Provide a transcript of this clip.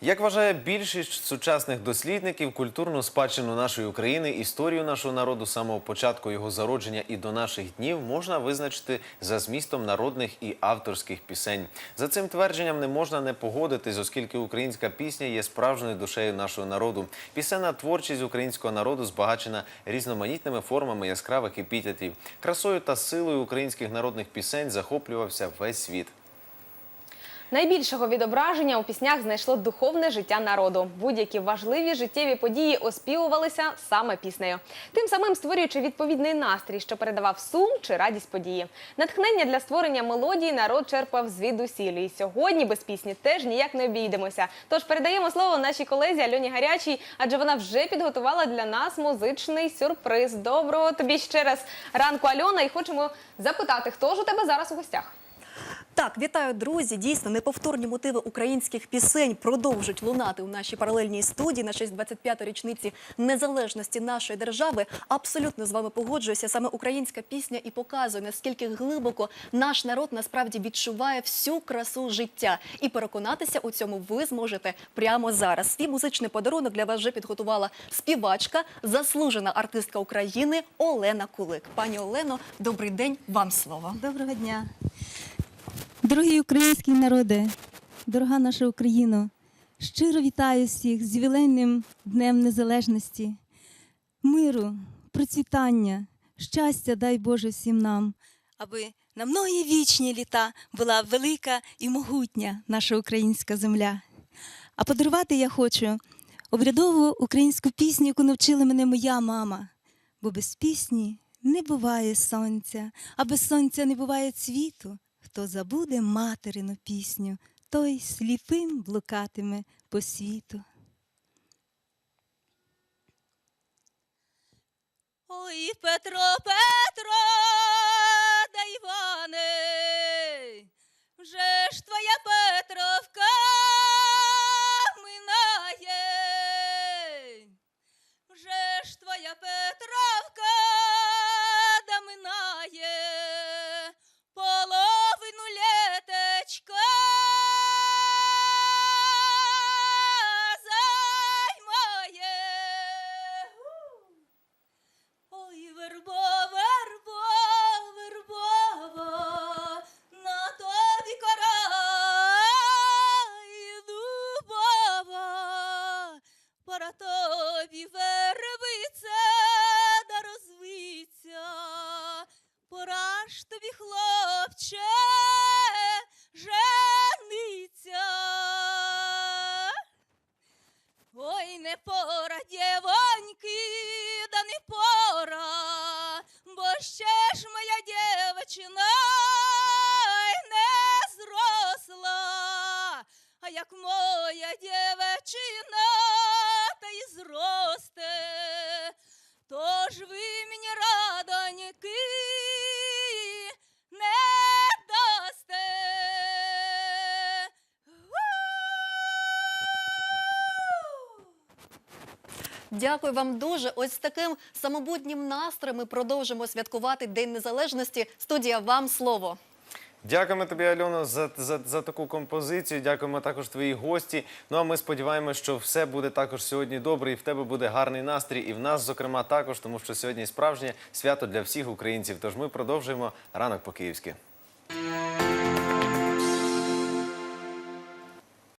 Як вважає більшість сучасних дослідників, культурну спадщину нашої України, історію нашого народу з самого початку його зародження і до наших днів можна визначити за змістом народних і авторських пісень. За цим твердженням не можна не погодитись, оскільки українська пісня є справжньою душею нашого народу. Пісенна творчість українського народу збагачена різноманітними формами яскравих епітетів. Красою та силою українських народних пісень захоплювався весь світ. Найбільшого відображення у піснях знайшло духовне життя народу. Будь-які важливі життєві події оспівувалися саме піснею, тим самим створюючи відповідний настрій, що передавав сум чи радість події. Натхнення для створення мелодії народ черпав звідусіль. І сьогодні без пісні теж ніяк не обійдемося. Тож передаємо слово нашій колезі Альоні Гарячій, адже вона вже підготувала для нас музичний сюрприз. Доброго тобі ще раз ранку, Альона, і хочемо запитати, хто ж у тебе зараз у гостях? Так, вітаю, друзі. Дійсно, неповторні мотиви українських пісень продовжують лунати у нашій паралельній студії на честь 25-ї річниці незалежності нашої держави. Абсолютно з вами погоджуюся. Саме українська пісня і показує, наскільки глибоко наш народ насправді відчуває всю красу життя. І переконатися у цьому ви зможете прямо зараз. Свій музичний подарунок для вас вже підготувала співачка, заслужена артистка України Олена Кулик. Пані Олено, добрий день. Вам слово. Доброго дня. Дорогі українські народи, дорога наша Україно, щиро вітаю всіх з ювілейним Днем Незалежності, миру, процвітання, щастя дай Боже всім нам, аби на многі вічні літа була велика і могутня наша українська земля. А подарувати я хочу обрядову українську пісню, яку навчила мене моя мама, бо без пісні не буває сонця, а без сонця не буває цвіту. Хто забуде материну пісню, той сліпим блукатиме по світу. Ой, Петро, Петро, вербо, вербо, вербово, на тобі карай дубова, пора тобі вербиця да розвиться, пора ж тобі, хлопче, а як моя дівчина та й зросте, тож ви мені радоньки не дасте. Дякую вам дуже. Ось з таким самобутнім настроєм ми продовжимо святкувати День Незалежності. Студія вам слово. Дякуємо тобі, Альоно, за, за, за таку композицію. Дякуємо також твоїй гості. Ну а ми сподіваємося, що все буде також сьогодні добре, і в тебе буде гарний настрій, і в нас, зокрема, також, тому що сьогодні справжнє свято для всіх українців. Тож ми продовжуємо ранок по-київськи.